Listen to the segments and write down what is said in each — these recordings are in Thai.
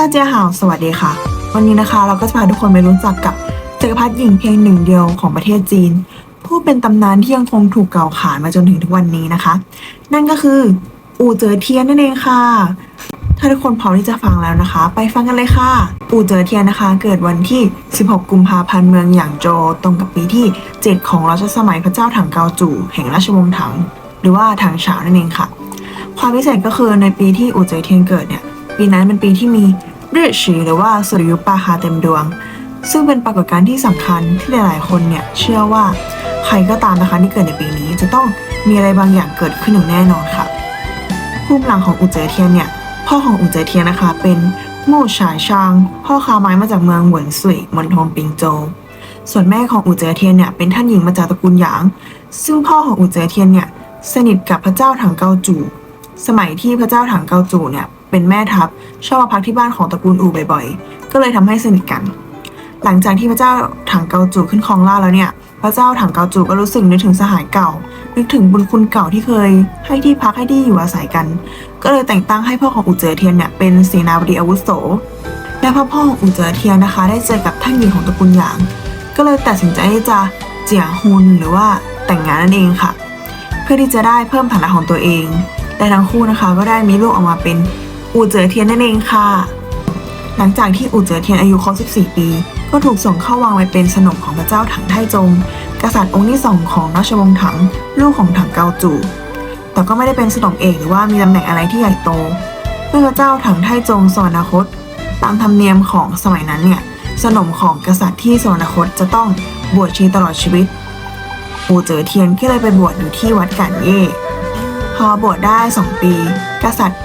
ต้าเจียหาสวัสดีค่ะ วันนี้นะคะเราก็จะพาทุกคนไปรู้จักกับจักรพรรดิหญิงเพียงหนึ่งเดียวของประเทศจีน ผู้เป็นตำนานที่ยังคงถูกกล่าวขานมาจนถึงทุกวันนี้นะคะ นั่นก็คือ อู่เจอเทียนนั่นเองค่ะ ถ้าทุกคนพร้อมที่จะฟังแล้วนะคะ ไปฟังกันเลยค่ะ อู่เจอเทียนนะคะ เกิดวันที่ 16 กุมภาพันธ์เมืองหยางโจวตรงกับปีที่ 7 ของรัชสมัยพระเจ้าถังเกาจู่แห่งราชวงศ์ถัง หรือว่าถังฉาวนั่นเองค่ะ ความพิเศษก็คือในปีที่อู่เจอเทียนเกิดเนี่ย ปีนั้นเป็นปีที่มีเรือฉีหรือว่าสุริยุปราคาเต็มดวง ซึ่งเป็นปรากฏการณ์ที่สำคัญที่หลายๆ คนเนี่ยเชื่อว่าใครก็ตามนะคะที่เกิดในปีนี้จะต้องมีอะไรบางอย่างเกิดขึ้นอย่างแน่นอนค่ะภูมิหลังของอู่เจเทียนเนี่ยพ่อของอู่เจเทียนนะคะ เป็นมู่ฉายชางพ่อค้าไม้มาจากเมืองเหวินสุยมณฑลปิงโจวส่วนแม่ของอู่เจเทียนเนี่ยเป็นท่านหญิงมาจากตระกูลหยาง ซึ่งพ่อของอู่เจเทียนเนี่ยสนิทกับพระเจ้าถังเกาจู สมัยที่พระเจ้าถังเกาจูเนี่ย เป็นแม่ทัพชอบมาพักที่บ้านของตระกูลอู่บ่อยๆ ก็เลยทำให้สนิทกัน หลังจากที่พระเจ้าถังเกาจู่ขึ้นครองราชแล้วเนี่ย พระเจ้าถังเกาจู่ก็รู้สึกนึกถึงสหายเก่า นึกถึงบุญคุณเก่าที่เคย ให้ที่พักให้ที่อยู่อาศัยกัน ก็เลยแต่งตั้งให้พ่อของอู่เจอเทียนเนี่ยเป็นเสนาบดีอาวุโส และพ่อพ่อของอู่เจอเทียนนะคะ ได้เจอกับท่านหญิงของตระกูลหยาง ก็เลยตัดสินใจที่จะเจียฮุนหรือว่าแต่งงานนั่นเองค่ะ เพื่อที่จะได้เพิ่มฐานะของตัวเองและทั้งคู่นะคะก็ได้มีลูกออกมาเป็น อูเจ๋อเทียนนั่นเองค่ะ หลังจากที่อูเจ๋อเทียนอายุครบ14 ปี ก็ถูกส่งเข้าวังไว้เป็นสนมของพระเจ้าถังไทจง กษัตริย์องค์ที่สองของราชวงศ์ถัง ลูกของถังเกาจูแต่ก็ไม่ได้เป็นสนมเอกหรือว่ามีตำแหน่งอะไรที่ใหญ่โต เมื่อพระเจ้าถังไทจงสวรรคต ตามธรรมเนียมของสมัยนั้นเนี่ยสนมของกษัตริย์ที่สวรรคตจะต้องบวชชีตลอดชีวิตอูเจ๋อเทียนก็เลยไปบวชอยู่ที่วัดกันเย่พอบวชได้ 2 ปี กษัตริย์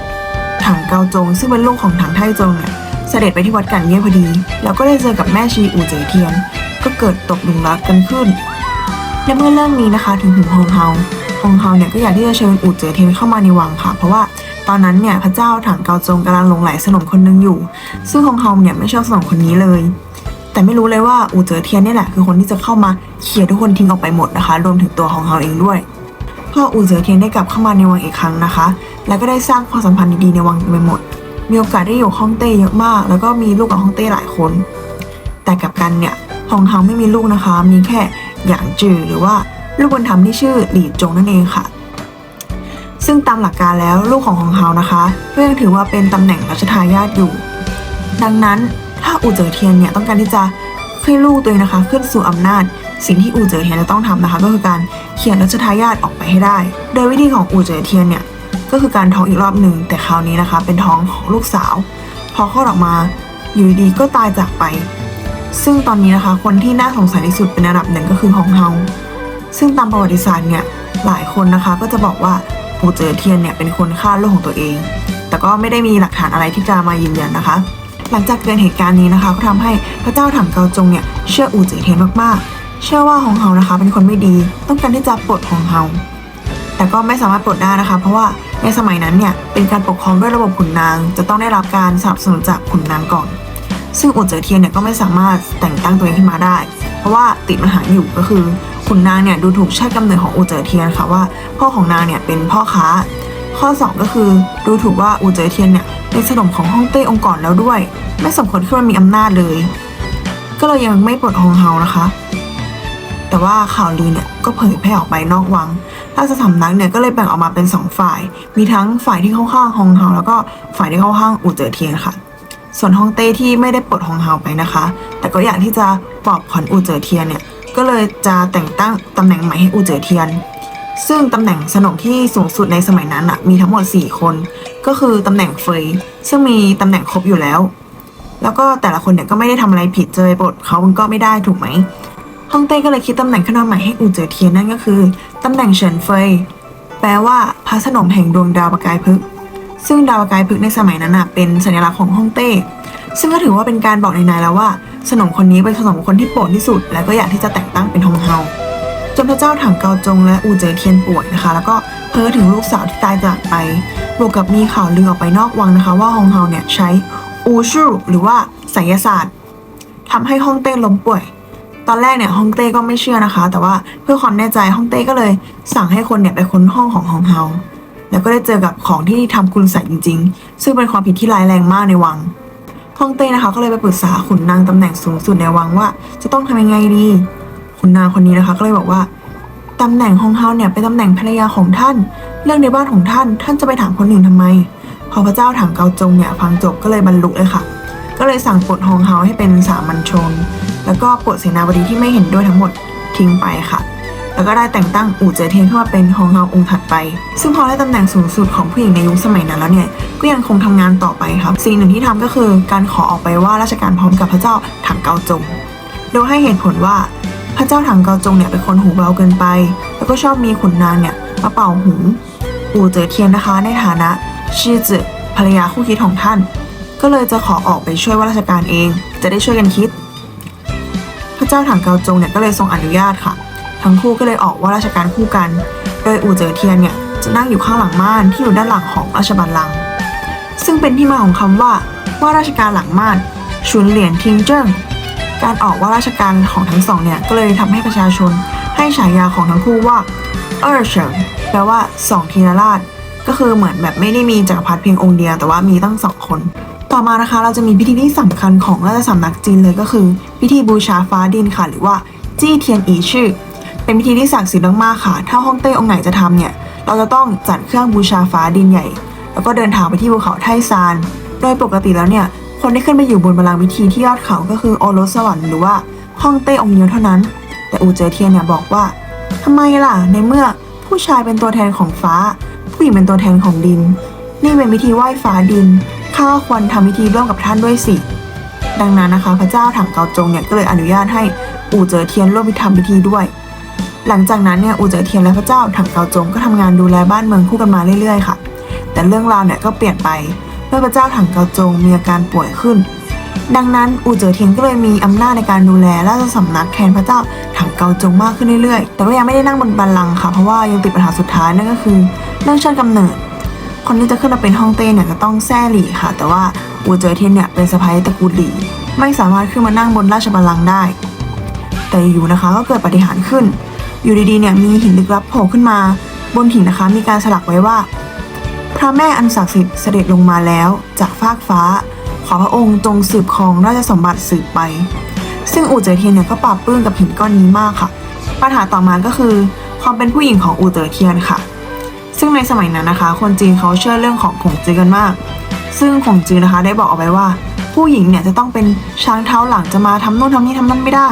ถังเกาจง ซึ่งเป็นลูกของถังไทจงเนี่ยเสด็จไปที่วัดกันเย่พอดี แล้วก็ได้เจอกับแม่ชีอูเจ๋เทียน ก็เกิดตกหลุมรักกันขึ้น และเมื่อเรื่องนี้นะคะถึงหูฮงเฮาฮงเฮาเนี่ยก็อยากที่จะเชิญอูเจ๋เทียนเข้ามาในวังค่ะ เพราะว่าตอนนั้นเนี่ยพระเจ้าถังเกาจงกำลังหลงไหลสนมคนหนึงอยู่ ซึ่งฮงเฮาเนี่ยไม่ชอบสนมคนนี้เลย แต่ไม่รู้เลยว่าอูเจ๋อเทียนนี่แหละคือคนที่จะเข้ามาเคลียทุกคนทิ้งออกไปหมดนะคะ รวมถึงตัวฮงเฮาเองด้วย พ่ออูเจ๋อเทียนได้กลับเข้ามาในวังอีกครั้งนะคะ แล้วก็ได้สร้างความสัมพันธ์ดีๆในวังไปหมด มีโอกาสได้อยู่ฮ่องเต้เยอะมาก แล้วก็มีลูกกับฮ่องเต้หลายคน แต่กับกันเนี่ยฮองเฮาไม่มีลูกนะคะ มีแค่หยางจือหรือว่าลูกบุญธรรมที่ชื่อหลี่จงนั่นเองค่ะ ซึ่งตามหลักการแล้วลูกของฮองเฮานะคะก็ยังถือว่าเป็นตำแหน่งรัชทายาทอยู่ ดังนั้นถ้าอูเจ๋อเทียนเนี่ยต้องการที่จะให้ลูกตัวเองนะคะ ขึ้นสู่อำนาจสิ่งที่อูเจ๋อเทียนจะต้องทำนะคะ ก็คือการ เขียนรัชทายาทออกไปให้ได้ โดยวิธีของอูเจ๋อเทียนเนี่ยก็คือการท้องอีกรอบหนึ่งแต่คราวนี้นะคะ เป็นท้องของลูกสาว พอคลอดออกมาอยู่ดีก็ตายจากไป ซึ่งตอนนี้นะคะ คนที่น่าสงสัยที่สุดเป็นอันดับหนึ่งก็คือของเฮาซึ่งตามประวัติศาสตร์เนี่ยหลายคนนะคะก็จะบอกว่าปูเจอเทียนเนี่ยเป็นคนฆ่าลูกของตัวเอง แต่ก็ไม่ได้มีหลักฐานอะไรที่จะมายืนยันนะคะ หลังจากเกิดเหตุการณ์นี้นะคะก็ทำให้พระเจ้าถังเกาจงเนี่ยเชื่ออู่เจ๋อเทียนมากๆ เชื่อว่าฮองเฮานะคะ เป็นคนไม่ดี ต้องการที่จะปลดฮองเฮาแต่ก็ไม่สามารถปลดได้นะคะ เพราะว่าในสมัยนั้นเนี่ยเป็นการปกครองด้วยระบบขุนนาง จะต้องได้รับการสนับสนุนจากขุนนางก่อน ซึ่งอู่เจ๋อเทียนเนี่ยก็ไม่สามารถแต่งตั้งตัวเองขึ้นมาได้ เพราะว่าติดปัญหาอยู่ก็คือขุนนางเนี่ยดูถูกชาติกำเนิดของอู่เจ๋อเทียนค่ะว่า พ่อของนางเนี่ยเป็นพ่อค้า ข้อ 2 ก็คือดูถูกว่าอู่เจ๋อเทียนเนี่ยเป็นสนมของฮ่องเต้องค์ก่อนแล้วด้วย ไม่สมควรที่มันมีอำนาจเลย ก็เลยยังไม่ปลดฮองเฮานะคะ แต่ว่าข่าวลือเนี่ยก็เผยแพร่ออกไปนอกวัง ราชสำนักเนี่ยก็เลยแบ่งออกมาเป็นสองฝ่าย มีทั้งฝ่ายที่เข้าข้างฮองเฮาแล้วก็ฝ่ายที่เข้าข้างอู่เจ๋อเทียนค่ะ ส่วนฮองเต้ที่ไม่ได้ปลดฮองเฮาไปนะคะ แต่ก็อยากที่จะปลอบขวัญอู่เจ๋อเทียนเนี่ย ก็เลยจะแต่งตั้งตำแหน่งใหม่ให้อู่เจ๋อเทียน ซึ่งตำแหน่งสนมที่สูงสุดในสมัยนั้นอะมีทั้งหมด 4 คน ก็คือตำแหน่งเฟย ซึ่งมีตำแหน่งครบอยู่แล้ว แล้วก็แต่ละคนเนี่ยก็ไม่ได้ทำอะไรผิดเจะไปปลดเขามันก็ไม่ได้ถูกไหม ฮ่องเต้ก็เลยคิดตำแหน่งขึ้นมาใหม่ให้อู่เจ๋อเทียนนั่นก็คือตำแหน่งเฉินเฟย แปลว่าพระสนมแห่งดวงดาวประกายพฤกษ์ซึ่งดาวประกายพฤกษ์ในสมัยนั้นอะเป็นสัญลักษณ์ของฮ่องเต้ ซึ่งก็ถือว่าเป็นการบอกในๆแล้วว่า สนมคนนี้เป็นสนมคนที่โปรดที่สุด และก็อยากที่จะแต่งตั้งเป็นฮองเฮาจนพระเจ้าถังเกาจงและอู่เจ๋อเทียนป่วยนะคะ แล้วก็เพ้อถึงลูกสาวที่ตายจากไป บวกกับมีข่าวลือออกไปนอกวังนะคะ ว่าฮองเฮาเนี่ยใช้อูชูหรือว่าไสยศาสตร์ทำให้ฮ่องเต้ล้มป่วย ตอนแรกเนี่ยฮ่องเต้ก็ไม่เชื่อนะคะ แต่ว่าเพื่อความแน่ใจฮ่องเต้ก็เลยสั่งให้คนเนี่ยไปค้นห้องของฮองเฮาแล้วก็ได้เจอกับของที่ทำคุณใส่จริง ๆ ซึ่งเป็นความผิดที่ร้ายแรงมากในวังฮ่องเต้นะคะก็เลยไปปรึกษาขุนนางตำแหน่งสูงสุดในวังว่า จะต้องทำยังไงดีขุนนางคนนี้นะคะ ก็เลยบอกว่าตำแหน่งฮองเฮาเนี่ยเป็นตำแหน่งภรรยาของท่าน เรื่องในบ้านของท่าน ท่านจะไปถามคนอื่นทำไม พอพระเจ้าถังเกาจงเนี่ยฟังจบก็เลยบรรลุเลยค่ะ ก็เลยสั่งปลดฮองเฮาให้เป็นสามัญชน แล้วก็ปลดเสนาบดีที่ไม่เห็นด้วยทั้งหมดทิ้งไปค่ะ แล้วก็ได้แต่งตั้งอู่เจ๋อเทียนขึ้นมาเป็นฮองเฮาองค์ถัดไป ซึ่งพอได้ตำแหน่งสูงสุดของผู้หญิงในยุคสมัยนั้นแล้วเนี่ย ก็ยังคงทำงานต่อไปครับ สิ่งหนึ่งที่ทำก็คือการขอออกไปว่าราชการพร้อมกับพระเจ้าถังเกาจง โดยให้เหตุผลว่าพระเจ้าถังเกาจงเนี่ยเป็นคนหูเบาเกินไป แล้วก็ชอบมีขุนนางเนี่ยมาเป่าหู อู่เจ๋อเทียนนะคะในฐานะชื่อจือภรรยาคู่คิดของท่าน ก็เลยจะขอออกไปช่วยว่าราชการเอง จะได้ช่วยกันคิด พระเจ้าถังเกาจงเนี่ยก็เลยทรงอนุญาตค่ะ ทั้งคู่ก็เลยออกว่าราชการคู่กัน โดยอู่เจ๋อเทียนเนี่ยจะนั่งอยู่ข้างหลังม่านที่อยู่ด้านหลังของราชบัลลังก์ซึ่งเป็นที่มาของคำว่าว่าราชการหลังม่านชุนเหรียญทิงเจิ้งการออกว่าราชการของทั้งสองเนี่ยก็เลยทำให้ประชาชนให้ฉายาของทั้งคู่ว่าเออเฉิงแปลว่าสองทีนราช ก็คือเหมือนแบบไม่ได้มีจักรพรรดิเพียงองค์เดียวแต่ว่ามีตั้งสองคน ต่อมานะคะเราจะมีพิธีที่สำคัญของราชสำนักจีนเลยก็คือ พิธีบูชาฟ้าดินค่ะ หรือว่าจี้เทียนอีชื่อ เป็นพิธีที่ศักดิ์สิทธิ์มากๆค่ะ ถ้าฮ่องเต้องค์ไหนจะทำเนี่ย เราจะต้องจัดเครื่องบูชาฟ้าดินใหญ่ แล้วก็เดินทางไปที่ภูเขาไทซาน โดยปกติแล้วเนี่ยคนที่ขึ้นไปอยู่บนบัลลังก์พิธีที่ยอดเขาก็คือโอรสสวรรค์หรือว่าฮ่องเต้องค์เดียวเท่านั้น แต่อูเจอเทียนเนี่ยบอกว่าทำไมล่ะในเมื่อผู้ชายเป็นตัวแทนของฟ้า ผู้หญิงเป็นตัวแทนของดิน นี่เป็นพิธีไหว้ฟ้าดิน ข้าควรทำพิธีร่วมกับท่านด้วยสิ ดังนั้นนะคะ พระเจ้าถังเกาจงเนี่ยก็เลยอนุญาตให้อู่เจอเทียนร่วมทำพิธีด้วย หลังจากนั้นเนี่ยอู่เจอเทียนและพระเจ้าถังเกาจงก็ทำงานดูแลบ้านเมืองคู่กันมาเรื่อยๆค่ะ แต่เรื่องราวเนี่ยก็เปลี่ยนไปเมื่อพระเจ้าถังเกาจงมีอาการป่วยขึ้น ดังนั้นอู่เจ๋อเทียนก็เลยมีอำนาจในการดูแลราชสำนักแทนพระเจ้าถังเกาจงมากขึ้นเรื่อยๆ แต่ว่ายังไม่ได้นั่งบนบัลลังก์ค่ะเพราะว่ายังติดปัญหาสุดท้ายนั่นก็คือ เรื่องชาติกำเนิด คนที่จะขึ้นมาเป็นฮ่องเต้เนี่ยจะต้องแซ่หลี่ค่ะ แต่ว่าอูเจ๋อเทียนเนี่ยเป็นสะพ้ายตระกูลหลี่ ไม่สามารถขึ้นมานั่งบนราชบัลลังก์ได้ แต่อยู่นะคะก็เกิดปฏิหารขึ้น อยู่ดีๆเนี่ยมีหินลึกลับโผล่ขึ้นมา บนหินนะคะมีการสลักไว้ว่า พระแม่อันศักดิ์สิทธิ์เสด็จลงมาแล้วจากฟากฟ้า ขอพระองค์จงสืบครองราชสมบัติสืบไป ซึ่งอูเจ๋อเทียนเนี่ยก็ปราบปลื้มกับหินก้อนนี้มากค่ะ ปัญหาต่อมาก็คือความเป็นผู้หญิงของอูเจ๋อเทียนค่ะ ซึ่งในสมัยนั้นนะคะ คนจีนเขาเชื่อเรื่องของขงจือกันมาก ซึ่งขงจือนะคะได้บอกเอาไว้ว่า ผู้หญิงเนี่ยจะต้องเป็นช้างเท้าหลังจะมาทำโน่นทำนี่ทำนั่นไม่ได้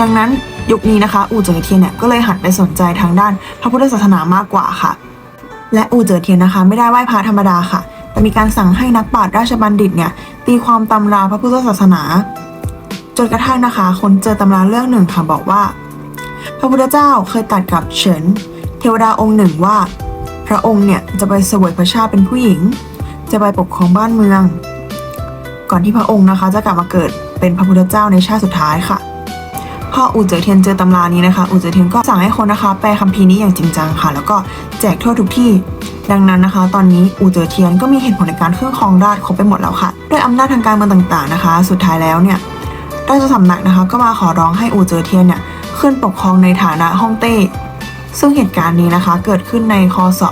ดังนั้นยุคนี้นะคะ อู่เจ๋อเทียนเนี่ยก็เลยหันไปสนใจทางด้านพระพุทธศาสนามากกว่าค่ะ และอู่เจ๋อเทียนนะคะ ไม่ได้ไหว้พระธรรมดาค่ะ แต่มีการสั่งให้นักปราชญ์ราชบัณฑิตเนี่ยตีความตำราพระพุทธศาสนา จนกระทั่งนะคะ คนเจอตำราเรื่องหนึ่งค่ะบอกว่า พระพุทธเจ้าเคยตัดกับเฉินเทวดาองค์หนึ่งว่า พระองค์เนี่ยจะไปเสวยพระชาติเป็นผู้หญิง จะไปปกครองบ้านเมือง ก่อนที่พระองค์นะคะจะกลับมาเกิดเป็นพระพุทธเจ้าในชาติสุดท้ายค่ะพออู่เจ๋อเทียนเจอตำรานี้นะคะ อู่เจ๋อเทียนก็สั่งให้คนนะคะแปลคัมภีร์นี้อย่างจริงจังค่ะ แล้วก็แจกทั่วทุกที่ ดังนั้นนะคะ ตอนนี้อู่เจ๋อเทียนก็มีเหตุผลในการขึ้นครองราชครบไปหมดแล้วค่ะ ด้วยอำนาจทางการเมืองต่างๆนะคะ สุดท้ายแล้วเนี่ยราชสำนักนะคะก็มาขอร้องให้อู่เจ๋อเทียนเนี่ยขึ้นปกครองในฐานะฮ่องเต้ ซึ่งเหตุการณ์นี้นะคะเกิดขึ้นในคศ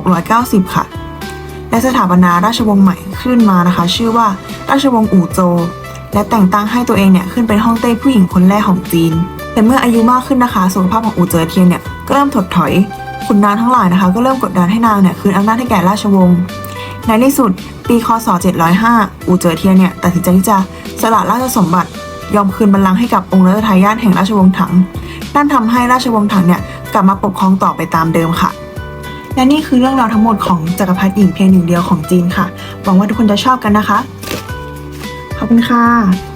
690 ค่ะ และสถาปนาราชวงศ์ใหม่ขึ้นมานะคะ ชื่อว่าราชวงศ์อู่โจวและแต่งตั้งให้ตัวเองเนี่ยขึ้นเป็นฮ่องเต้ผู้หญิงคนแรกของจีน แต่เมื่ออายุมากขึ้นนะคะ สุขภาพของอู่เจ๋อเทียนเนี่ยก็เริ่มถดถอยขุนนางทั้งหลายนะคะ ก็เริ่มกดดันให้นางเนี่ยคืนอำนาจให้แก่ราชวงศ์ในที่สุดปีคศ 705 อู่เจ๋อเทียนเนี่ยตัดสินใจที่จะสละราชสมบัติ ยอมคืนบัลลังก์ให้กับองค์รัชทายาทแห่งราชวงศ์ถัง นั่นทำให้ราชวงศ์ถังเนี่ยกลับมาปกครองต่อไปตามเดิมค่ะ และนี่คือเรื่องราวทั้งหมดของจักรพรรดิหญิงเพียงหนึ่งเดียวของจีนค่ะ หวังว่าทุกคนจะชอบกันนะคะ ขอบคุณค่ะ